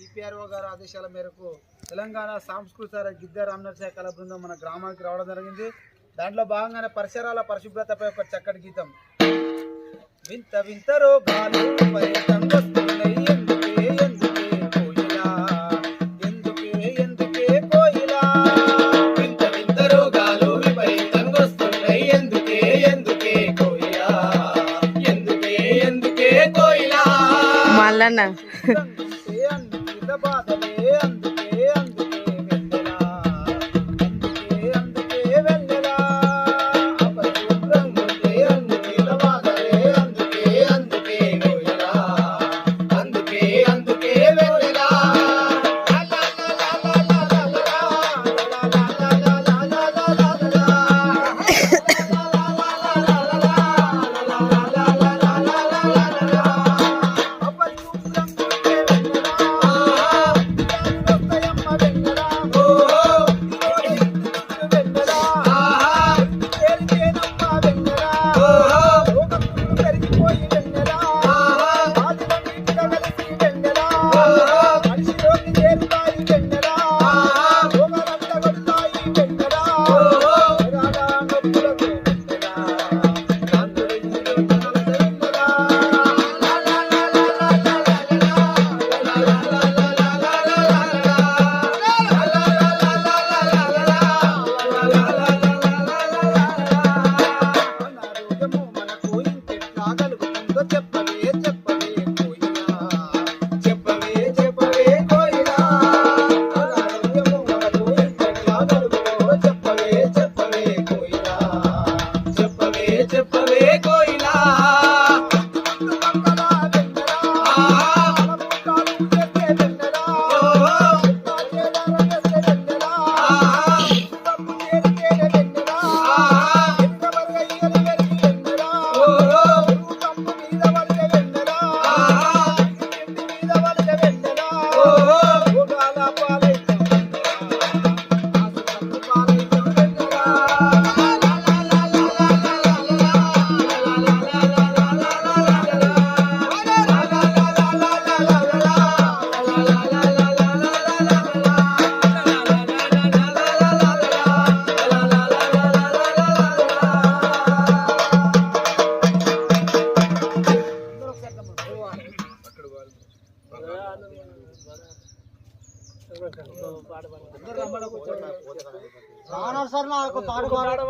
DPRO గారి ఆదేశాల మేరకు తెలంగాణ సాంస్కృతిక గిద్ద రామనాథ కళా బృందం మన గ్రామానికి రావడం జరిగింది. దాంట్లో భాగంగానే పరిసరాల పరిశుభ్రతపై ఒక చక్కటి గీతం. వింత వింత రోగాలు మల్లన్న. Hyderabad. సార్ నాకు పాడు. పాడు